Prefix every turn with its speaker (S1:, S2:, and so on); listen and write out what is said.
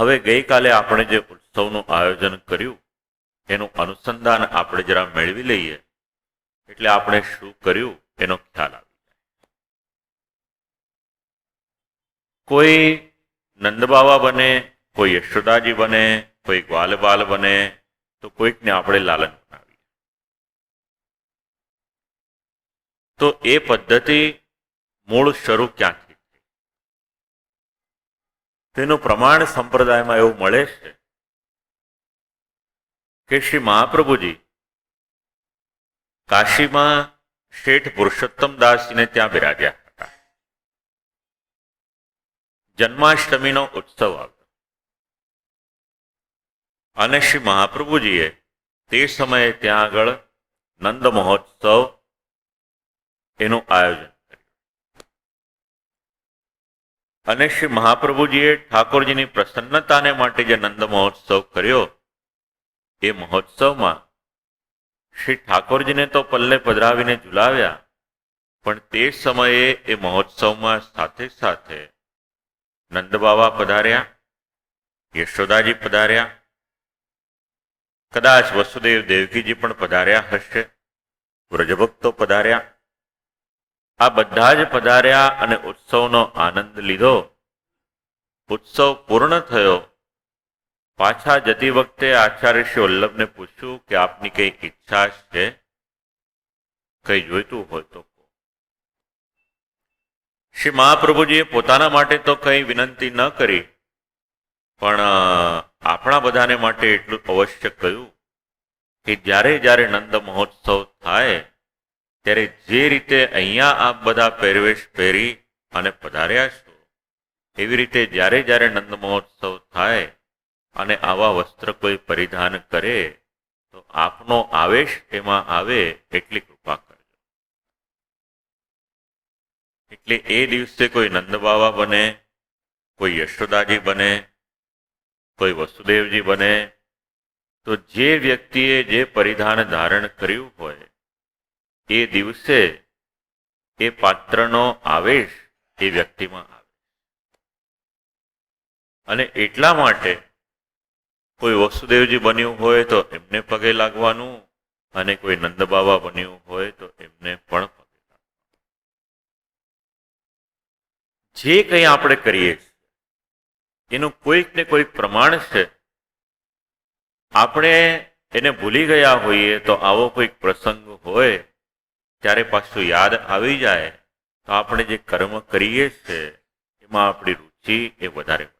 S1: હવે ગઈકાલે આપણે જે ઉત્સવનું આયોજન કર્યું, એનું અનુસંધાન આપણે જરા મેળવી લઈએ. એટલે આપણે શું કર્યું, એનો ખ્યાલ આવે કોઈ નંદબાવા બને, કોઈ યશોદાજી બને, કોઈ ગ્વાલબાલ બને, તો કોઈકને આપણે લાલન બનાવીએ. તો એ પદ્ધતિ મૂળ શરૂ ક્યાંથી તેનું પ્રમાણ સંપ્રદાયમાં એવું મળે છે કે શ્રી મહાપ્રભુજી કાશીમાં શેઠ પુરુષોત્તમ દાસજીને ત્યાં બિરાજ્યા હતા. જન્માષ્ટમીનો ઉત્સવ આવ્યો. અને શ્રી મહાપ્રભુજીએ તે સમયે ત્યાં આગળ નંદ મહોત્સવ એનું આયોજન કર્યું અને શ્રી મહાપ્રભુજીએ ઠાકોરજીની પ્રસન્નતાને માટે જે નંદ મહોત્સવ કર્યો, એ મહોત્સવમાં શ્રી ઠાકોરજીને તો પલ્લે પધરાવીને ઝુલાવ્યા, પણ તે સમયે એ મહોત્સવમાં સાથે સાથે નંદબાવા પધાર્યા, યશોદાજી પધાર્યા, કદાચ વસુદેવ દેવકીજી પણ પધાર્યા હશે, વ્રજભક્તો પધાર્યા આ બધા જ પધાર્યા અને ઉત્સવનો આનંદ લીધો. ઉત્સવ પૂર્ણ થયો. પાછા જતી વખતે આચાર્ય શ્રી વલ્લભને પૂછ્યું કે આપની કઈ ઈચ્છા છે? કઈ જોઈતું હોય તો. શ્રી મહાપ્રભુજીએ પોતાના માટે તો કઈ વિનંતી ન કરી, પણ આપણા બધાને માટે એટલું અવશ્ય કહ્યું કે જ્યારે જ્યારે નંદ મહોત્સવ થાય ત્યારે જે રીતે અહીંયા આપ બધા પહેરવેશ પહેરી અને પધાર્યા છો, એવી રીતે જ્યારે જ્યારે નંદ મહોત્સવ થાય અને આવા વસ્ત્ર કોઈ પરિધાન કરે, તો આપનો આવેશ એમાં આવે એટલી કૃપા કરજો. એટલે એ દિવસે કોઈ નંદબાવા બને, કોઈ યશોદાજી બને, કોઈ વસુદેવજી બને, તો જે વ્યક્તિએ જે પરિધાન ધારણ કર્યું હોય એ દિવસે એ પાત્રનો આવેશ એ વ્યક્તિમાં આવે. અને એટલા માટે કોઈ વસુદેવજી બન્યું હોય તો એમને પગે લાગવાનું અને કોઈ નંદબાબા બન્યું હોય તો એમને પણ પગે લાગવાનું. જે કંઈ આપણે કરીએ એનું કોઈક ને કોઈક પ્રમાણ છે. આપણે એને ભૂલી ગયા હોઈએ તો આવો કોઈક પ્રસંગ હોય ત્યારે પાછું યાદ આવી જાય તો આપણે જે કર્મ કરીએ છીએ, એમાં આપણી રુચિ એ વધારે વધે.